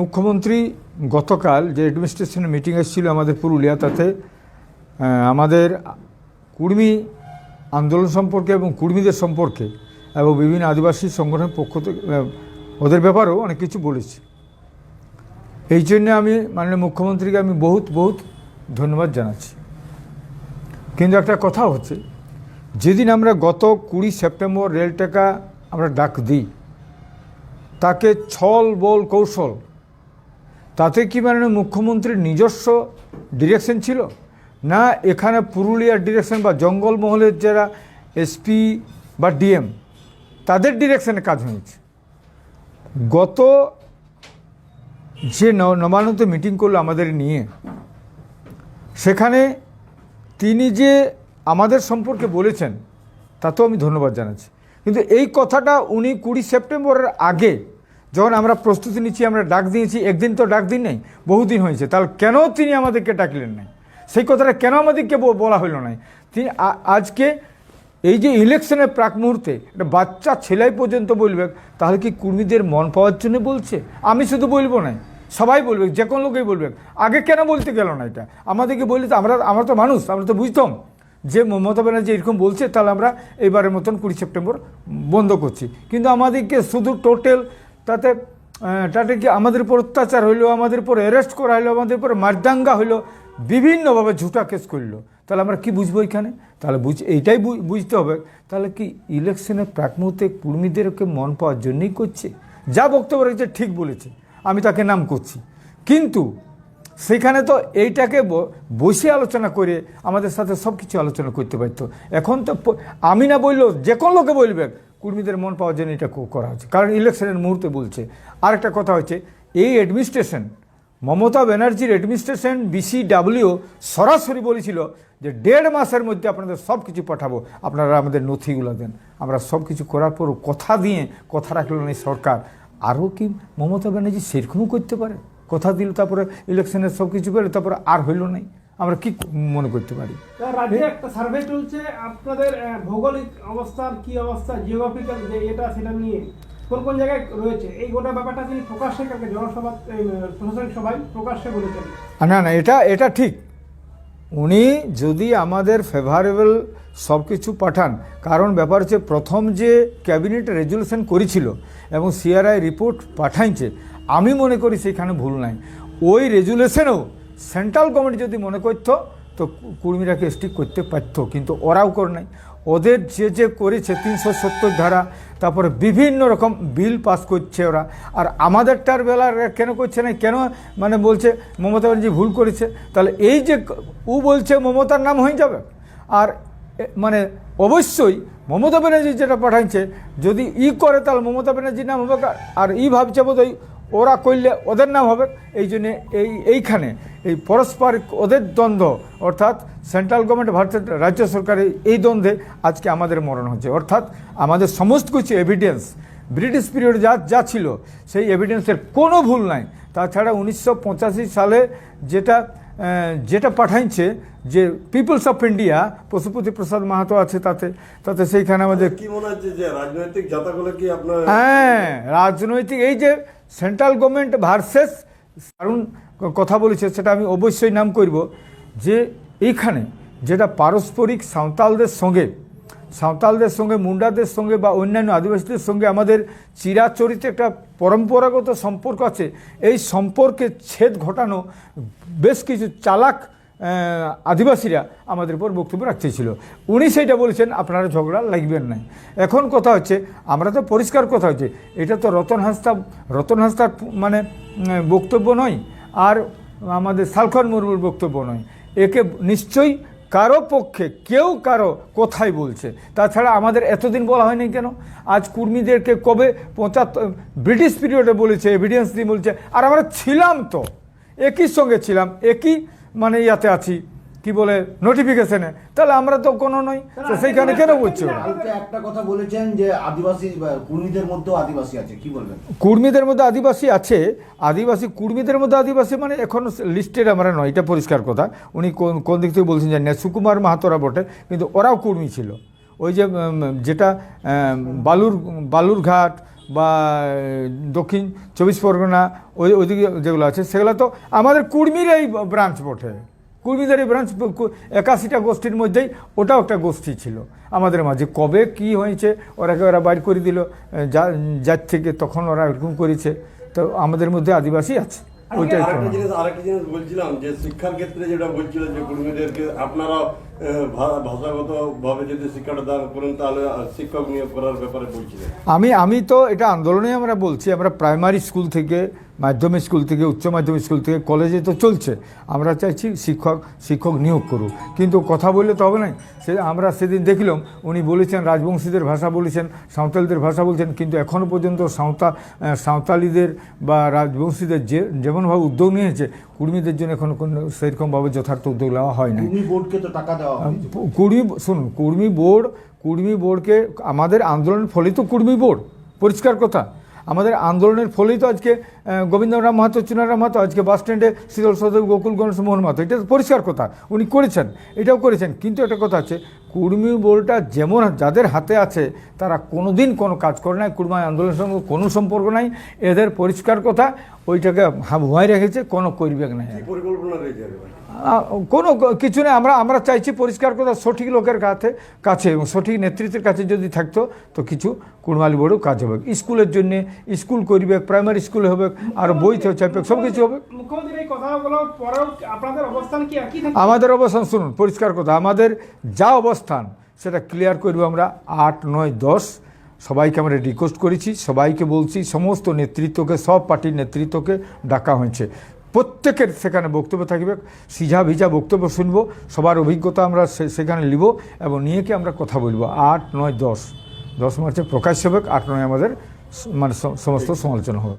মুখ্যমন্ত্রী গতকাল যে অ্যাডমিনিস্ট্রেশন মিটিং এসেছিল আমাদের পুরুলিয়া তাতে আমাদের কুর্মী আন্দোলন সম্পর্কে এবং কুর্মীদের সম্পর্কে এবং বিভিন্ন আদিবাসী সংগঠনের পক্ষ থেকে ওদের ব্যাপারেও অনেক কিছু বলেছি। এই জন্য আমি মাননীয় মুখ্যমন্ত্রীকে আমি বহুত বহুত ধন্যবাদ জানাচ্ছি। কিন্তু একটা কথা হচ্ছে, যেদিন আমরা গত কুড়ি সেপ্টেম্বর রেল টাকা আমরা ডাক দিই, তাকে ছল বল কৌশল তাতে কি মানে মুখ্যমন্ত্রীর নিজস্ব ডিরেকশন ছিল? না এখানে পুরুলিয়ার ডিরেকশন বা জঙ্গলমহলের যারা এসপি বা ডিএম তাদের ডিরেকশনে কাজ হয়েছে। গত যে নবান্নতে মিটিং করল আমাদের নিয়ে, সেখানে তিনি যে আমাদের সম্পর্কে বলেছেন, তাতেও আমি ধন্যবাদ জানাচ্ছি। কিন্তু এই কথাটা উনি কুড়ি সেপ্টেম্বরের আগে যখন আমরা প্রস্তুতি নিচ্ছি, আমরা ডাক দিয়েছি, একদিন তো ডাক দিন নেই বহুদিন হয়েছে, তাহলে কেন তিনি আমাদেরকে ডাকলেন নাই? সেই কথাটা কেন আমাদেরকে বলা হইল নাই? তিনি আজকে এই যে ইলেকশনের প্রাক মুহূর্তে একটা বাচ্চা ছেলাই পর্যন্ত বলবে, তাহলে কি কর্মীদের মন পাওয়ার জন্য বলছে? আমি শুধু বলব না সবাই বলবে, যে কোনো লোকেই বলবে। আগে কেন বলতে গেল না এটা? আমাদেরকে বললে তো আমরা আমরা তো মানুষ, আমরা তো বুঝতাম যে মমতা ব্যানার্জি এরকম বলছে, তাহলে আমরা এবারের মতন কুড়ি সেপ্টেম্বর বন্ধ করছি। কিন্তু আমাদেরকে শুধু টোটাল তাতে তাতে কি আমাদের উপর অত্যাচার হইল, আমাদের উপর অ্যারেস্ট করা হইল, আমাদের উপর মারদাঙ্গা হইল, বিভিন্নভাবে ঝুটা কেস করল? তাহলে আমরা কি বুঝব এখানে? তাহলে বুঝ, এইটাই বুঝতে হবে। তাহলে কি ইলেকশনের প্রাক মুহূর্তে কর্মীদেরকে মন পাওয়ার জন্যই করছে? যা বক্তব্য রেখেছে ঠিক বলেছে। আমি তাকে নাম করছি। কিন্তু সেখানে তো এইটাকে বসে আলোচনা করে আমাদের সাথে সব কিছু আলোচনা করতে পারতো। এখন তো আমি না বললেও যে কোনো লোকে বলবে। কর্মীদের মন পাওয়ার জন্য এটা করা হচ্ছে। কারণ ইলেকশনের মুহূর্তে বলছে। আরেকটা কথা হচ্ছে, এই অ্যাডমিনিস্ট্রেশন মমতা ব্যানার্জির অ্যাডমিনিস্ট্রেশন বিসিডাব্লিউ সরাসরি বলেছিল যে দেড় মাসের মধ্যে আপনাদের সব কিছু পাঠাবো। আপনারা আমাদের নথিগুলো দেন। আমরা সব কিছু করার পরও কথা দিয়ে, কথা রাখল না সরকার। আরও কি মমতা ব্যানার্জি সেরকমও করতে পারে? কথা দিল, তারপরে ইলেকশনের সব কিছু করে তারপরে আর হইল নাই। আমরা কি মনে করতে পারি? রাজ্যে একটা সার্ভে চলছে আপনাদের ভৌগোলিক অবস্থার কি অবস্থা জিওগ্রাফিক্যাল যে এটা সেটা নিয়ে কোন কোন জায়গায় রয়েছে? এই গোটা ব্যাপারটা তিনি প্রকাশ্যে কালকে জনসভা প্রশাসনিক সভায় প্রকাশ্যে বলেছেন। না না এটা এটা ঠিক। উনি যদি আমাদের ফেভারেবল সব কিছু পাঠান কারণ ব্যাপার হচ্ছে প্রথম যে ক্যাবিনেট রেজুলেশন করেছিল এবং সিআরআই রিপোর্ট পাঠাইছে আমি মনে করি সেখানে ভুল নাই। ওই রেজুলেশনেও সেন্ট্রাল গভর্নমেন্ট যদি মনে করতো, তো কুর্মীরাকে স্টিক করতে পারতো, কিন্তু ওরাও করে নাই। ওদের যে যে করেছে তিনশো সত্তর ধারা, তারপরে বিভিন্ন রকম বিল পাস করছে ওরা। আর আমাদেরটার বেলা কেন করছে না কেন মানে বলছে, মমতা ব্যানার্জি ভুল করেছে? তাহলে এই যে ও বলছে মমতার নাম হয়ে যাবে। আর মানে অবশ্যই মমতা ব্যানার্জি যেটা পাঠাইছে, যদি ই করে, তাহলে মমতা ব্যানার্জির নাম হবে আর ই ভাবছে বোধহয় ওরা করলে ওদের নাম হবে। এই জন্যে এই এইখানে এই পারস্পরিক ওদের দ্বন্দ্ব অর্থাৎ সেন্ট্রাল গভর্নমেন্ট ভারতের রাজ্য সরকারের এই দ্বন্দ্বে আজকে আমাদের মরণ হচ্ছে। অর্থাৎ আমাদের সমস্ত কিছু এভিডেন্স ব্রিটিশ পিরিয়ড যা যা ছিল সেই এভিডেন্সের কোনো ভুল নাই। তাছাড়া উনিশশো পঁচাশি সালে যেটা যেটা পাঠাইছে যে peoples of India Pashupati Prasad Mahato আছে তাতে তাতে সেইখানে আমাদের কি মনে হচ্ছে যে রাজনৈতিক জাতাগুলো কি আপনার হ্যাঁ রাজনৈতিক এই যে সেন্ট্রাল গভর্নমেন্ট ভার্সেস কারণ কথা বলেছে, সেটা আমি অবশ্যই নাম করব, যে এইখানে যেটা পারস্পরিক সাঁওতালদের সঙ্গে সাঁওতালদের সঙ্গে, মুন্ডাদের সঙ্গে বা অন্যান্য আদিবাসীদের সঙ্গে আমাদের চিরাচরিত একটা পরম্পরাগত সম্পর্ক আছে। এই সম্পর্কে ছেদ ঘটানো বেশ কিছু চালাক আদিবাসীরা আমাদের উপর বক্তব্য রাখতেছিল। উনি সেইটা বলেছেন, আপনারা ঝগড়া লাগবেন না। এখন কথা হচ্ছে, আমরা তো পরিষ্কার কথা হচ্ছে, এটা তো রতন হাঁসদা, রতন হাঁসদার মানে বক্তব্য নয়, আর আমাদের সালখন মুর্মুর বক্তব্য নয়। একে নিশ্চয়ই কারও পক্ষে কেউ কারও কোথায় বলছে। তাছাড়া আমাদের এতদিন বলা হয়নি কেন? আজ কুর্মীদেরকে কবে পঁচাত্তর, ব্রিটিশ পিরিয়ডে বলেছে এভিডেন্স দিয়ে বলছে, আর আমরা ছিলাম তো। একই সঙ্গে ছিলাম, একই মানে ইয়াতে আছি কি বলে নোটিফিকেশনে তাহলে আমরা তো কোনো নই তো সেইখানে কেন বলছো একটা কথা বলেছেন যে আদিবাসী কুর্মীদের মধ্যেও আদিবাসী আছে কি বলবেন? কুর্মীদের মধ্যে আদিবাসী আছে আদিবাসী কুর্মীদের মধ্যে আদিবাসী মানে এখন লিস্টেড আমরা নয় এটা পরিষ্কার কথা। উনি কোন কোন দিক থেকে বলছেন জানি না সুকুমার মাহাতোরা বটে কিন্তু ওরাও কুর্মী ছিল। ওই যে যেটা বালুর বালুরঘাট বা দক্ষিণ চব্বিশ পরগনা ওই ওইদিকে যেগুলো আছে সেগুলো তো আমাদের কুর্মির এই ব্রাঞ্চ বটে। কুর্মিদের এই ব্রাঞ্চ একাশিটা গোষ্ঠীর মধ্যেই ওটাও একটা গোষ্ঠী ছিল। আমাদের মাঝে কবে কি হয়েছে ওরাকে ওরা বাইর করে দিল যা যার থেকে তখন ওরা এরকম করেছে তো আমাদের মধ্যে আদিবাসী আছে। ওইটাই আরেকটা জিনিস আরেকটা জিনিস বলছিলাম যে শিক্ষার ক্ষেত্রে যেটা বলছিলেন যে কর্মীদেরকে আপনারা আহ, ভা- ভাষাগত যদি শিক্ষাটা দান করেন তাহলে শিক্ষক নিয়োগ করার ব্যাপারে আমি আমি তো এটা আন্দোলনে আমরা বলছি আমরা প্রাইমারি স্কুল থেকে মাধ্যমিক স্কুল থেকে উচ্চ মাধ্যমিক স্কুল থেকে কলেজে তো চলছে। আমরা চাইছি শিক্ষক শিক্ষক নিয়োগ করুক। কিন্তু কথা বললে তো হবে না। সে আমরা সেদিন দেখলাম উনি বলেছেন রাজবংশীদের ভাষা বলেছেন সাঁওতালদের ভাষা বলছেন কিন্তু এখনও পর্যন্ত সাঁওতা সাঁওতালিদের বা রাজবংশীদের যে যেমনভাবে উদ্যোগ নিয়েছে কুর্মীদের জন্য এখনও কোনো সেরকমভাবে যথার্থ উদ্যোগ নেওয়া হয় না বোর্ডকে তো টাকা দেওয়া কুর্মী শুনুন কুর্মী বোর্ড কুর্মী বোর্ডকে আমাদের আন্দোলনের ফলেই তো কুর্মী বোর্ড। পরিষ্কার কথা। আমাদের আন্দোলনের ফলেই তো আজকে গোবিন্দরাম মাহাতো চুনারাম মাহাতো আজকে বাস স্ট্যান্ডে শীতল সদর গোকুল গণেশ মোহন মাহাতো। এটা পরিষ্কার কথা উনি করেছেন এটাও করেছেন কিন্তু একটা কথা আছে কুর্মী বলটা যেমন যাদের হাতে আছে তারা কোনো দিন কোনো কাজ করে নাই কুর্মা আন্দোলনের সঙ্গে কোনো সম্পর্ক নাই এদের পরিষ্কার কথা ওইটাকে ভুয়াই রেখেছে কোনো করবে না কোনো কিছু নেই আমরা আমরা চাইছি পরিষ্কার কথা সঠিক লোকের কাছে কাছে এবং সঠিক নেতৃত্বের কাছে যদি থাকতো তো কিছু কুড়মালি বোর্ডও কাজ হবে। স্কুলের জন্য স্কুল করবে প্রাইমারি স্কুল হবে আর বই চাইবে সব কিছু হবে। আমাদের অবস্থান শুনুন পরিষ্কার কথা আমাদের যা অবস্থান সেটা ক্লিয়ার করব আমরা আট নয় দশ। সবাইকে আমরা রিকোয়েস্ট করেছি সবাইকে বলছি সমস্ত নেতৃত্বকে সব পার্টির নেতৃত্বকে ডাকা হয়েছে। প্রত্যেকের সেখানে বক্তব্য থাকবে সিঝা ভিজা বক্তব্য শুনব সবার অভিজ্ঞতা আমরা সেখানে নিব এবং নিয়ে কি আমরা কথা বলব। আট নয় দশ। দশ মার্চে প্রকাশ হবে আট নয় আমাদের মানে সমস্ত সমালোচনা হবে।